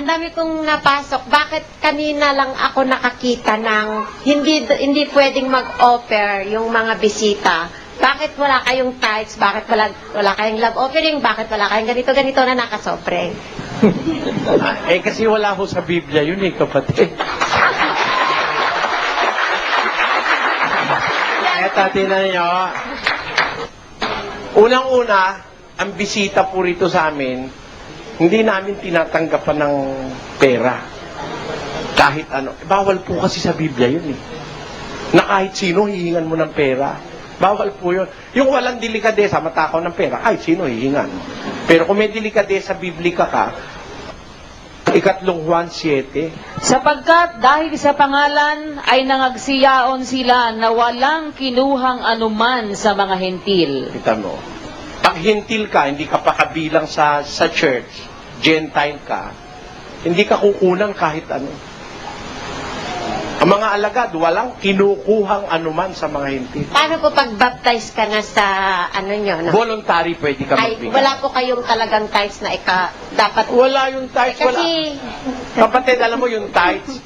ang dami kong napasok. Bakit kanina lang ako nakakita ng hindi hindi pwedeng mag-offer yung mga bisita? Bakit wala kayong tithes? Bakit wala, wala kayong love offering? Bakit wala kayong ganito-ganito na nakasobre? Ah, eh kasi wala ho sa Biblia yun eh, kapatid. Eto, tinan nyo. Unang-una, ang bisita po rito sa amin, hindi namin tinatanggapan ng pera. Kahit ano. Bawal po kasi sa Biblia yun eh. Na kahit sino hihingan mo ng pera. Bawal po yun. Yung walang delikadesa, matakaw ng pera, kahit sino hihingan. Pero kung may delikadesa biblika ka, ikatlong Juan 7, Sapagkat dahil sa pangalan ay nangagsiyaon sila na walang kinuhang anuman sa mga hentil. kita mo. Pag hintil ka, hindi ka pa kabilang sa, sa church, Gentile ka, hindi ka kukunan kahit ano. Ang mga alagad, walang kinukuhang anuman sa mga hintil. Paano po pag-baptize ka na sa ano nyo? No? Voluntary pwede ka Ay, magbigay. wala po kayong talagang tithes na ika dapat Wala yung tithes, wala. kasi Kapatid, alam mo yung tithes,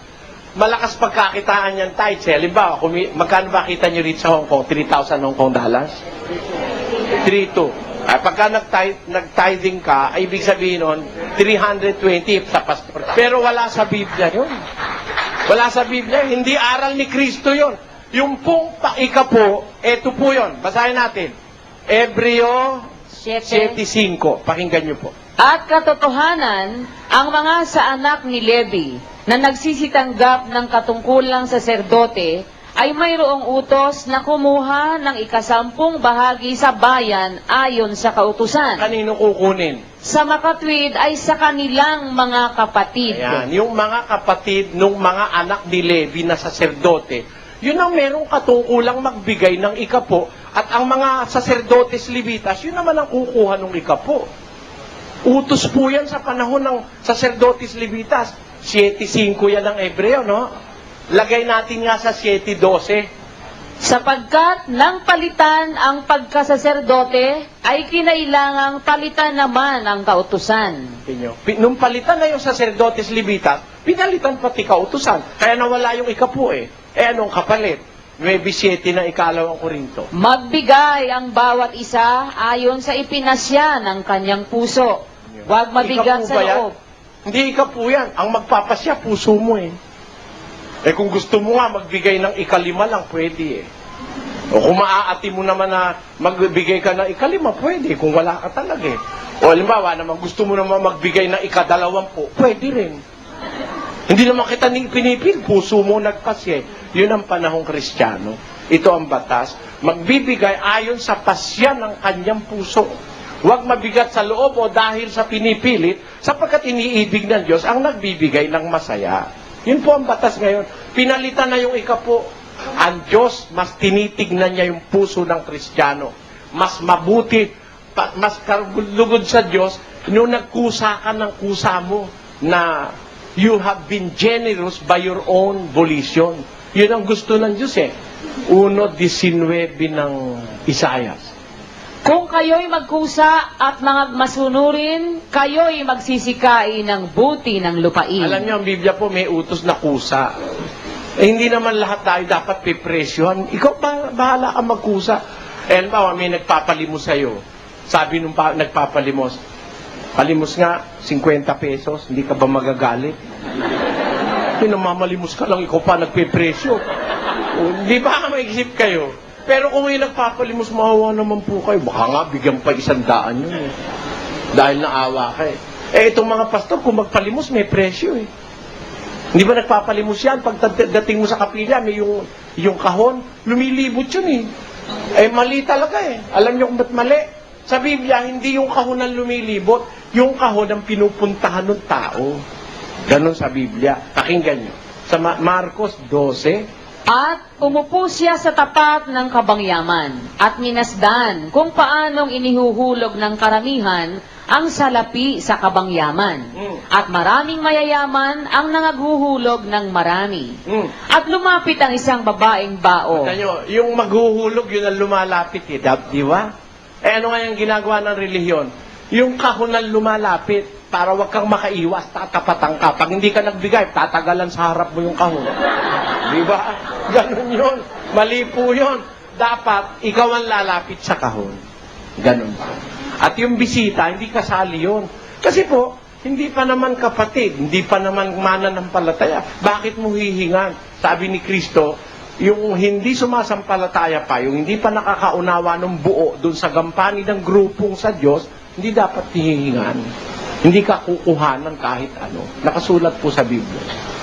malakas pagkakitaan yan tithes. Eh. Halimbawa, kung magkano ba kita nyo rito sa Hong Kong? 3,000 Hong Kong dollars? 3,200. Ay, pagka nag-tithing ka, ay ibig sabihin nun, 320 sa pastor. Pero wala sa Biblia yun. Wala sa Biblia. Hindi aral ni Kristo yun. Yung pong paika po, eto po yun. Basahin natin. Ebreo 7.5. Pakinggan nyo po. At katotohanan, ang mga sa anak ni Levi na nagsisitanggap ng katungkulang saserdote ay mayroong utos na kumuha ng ikasampung bahagi sa bayan ayon sa kautusan. Kanino kukunin? Sa makatwid ay sa kanilang mga kapatid. Ayan, yung mga kapatid nung mga anak ni Levi na saserdote, yun ang merong katungkulang magbigay ng ikapo. At ang mga saserdotes Levitas, yun naman ang kukuha ng ikapo. Utos po yan sa panahon ng saserdotes Levitas. 7.5 yan ng Ebreo, no? Lagay natin nga sa 7.12. Sapagkat nang palitan ang pagkasaserdote, ay kinailangang palitan naman ang kautusan. Pinyo. Pi- Nung palitan na yung saserdotes Levitas, pinalitan pati kautusan. Kaya nawala yung ikapo eh. Eh anong kapalit? 9.7 ng ikalawang Korinto. Magbigay ang bawat isa ayon sa ipinasya ng kanyang puso. Huwag mabigat sa loob. Hindi ikaw po yan. Ang magpapasya, puso mo eh. Eh kung gusto mo nga, magbigay ng ikalima lang, pwede eh. O kung maaati mo naman na magbigay ka ng ikalima, pwede. Kung wala ka talaga eh. O halimbawa naman, gusto mo naman magbigay ng ikadalawampu, pwede rin. Hindi naman kita ni pinipil, puso mo nagpasya. Yun ang panahong kristyano. Ito ang batas. Magbibigay ayon sa pasya ng kanyang puso. Huwag mabigat sa loob o dahil sa pinipilit, sapagkat iniibig ng Diyos ang nagbibigay ng masaya. Yun po ang batas ngayon. Pinalitan na yung ikapo. Ang Diyos, mas tinitignan niya yung puso ng Kristiyano. Mas mabuti, pa- mas karugod sa Diyos, nung nagkusa ka ng kusa mo na you have been generous by your own volition. Yun ang gusto ng Diyos eh. 1.19 ng Isaias. Kung kayo'y magkusa at mga masunurin, kayo'y magsisikain ng buti ng lupain. Alam niyo, ang Biblia po may utos na kusa. Eh, hindi naman lahat tayo dapat pipresyohan. Ikaw ba, bahala ka magkusa. Eh, halimbawa, may nagpapalimos sa'yo. Sabi nung pa, nagpapalimos, palimos nga, 50 pesos, hindi ka ba magagalit? Pinamamalimos ka lang, ikaw pa nagpipresyo. O, Di ba maisip kayo? Pero kung may nagpapalimos, mahawa naman po kayo. Baka nga, bigyan pa isang daan yun eh. Dahil naawa ka eh. Eh, itong mga pastor, kung magpalimos, may presyo eh. Hindi ba nagpapalimos yan? Pag dating mo sa kapilya, may yung, yung kahon, lumilibot yun eh. Eh, mali talaga eh. Alam niyo kung ba't mali? Sa Biblia, hindi yung kahon ang lumilibot, yung kahon ang pinupuntahan ng tao. Ganon sa Biblia. Pakinggan niyo. Sa Ma- Marcos 12, At umupo siya sa tapat ng kabangyaman at minasdan kung paanong inihuhulog ng karamihan ang salapi sa kabangyaman. Mm. At maraming mayayaman ang nangaghuhulog ng marami. mm, At lumapit ang isang babaeng bao. Tignan nyo, yung maghuhulog, yun ang lumalapit eh. Di ba? Eh ano nga yung ginagawa ng relihiyon? Yung kahon ang lumalapit. para wag kang makaiwas, tatapatan ka. Pag hindi ka nagbigay, tatagalan sa harap mo yung kahon. Di ba? Ganon yun. Mali po yun. Dapat, ikaw ang lalapit sa kahon. Ganon ba? At yung bisita, hindi kasali yun. Kasi po, hindi pa naman kapatid, hindi pa naman mananampalataya. Bakit mo hihingan? Sabi ni Kristo, yung hindi sumasampalataya pa, yung hindi pa nakakaunawa ng buo dun sa gampani ng grupong sa Diyos, hindi dapat hihingan. Hindi ka kukuhanan kahit ano. Nakasulat po sa Biblia.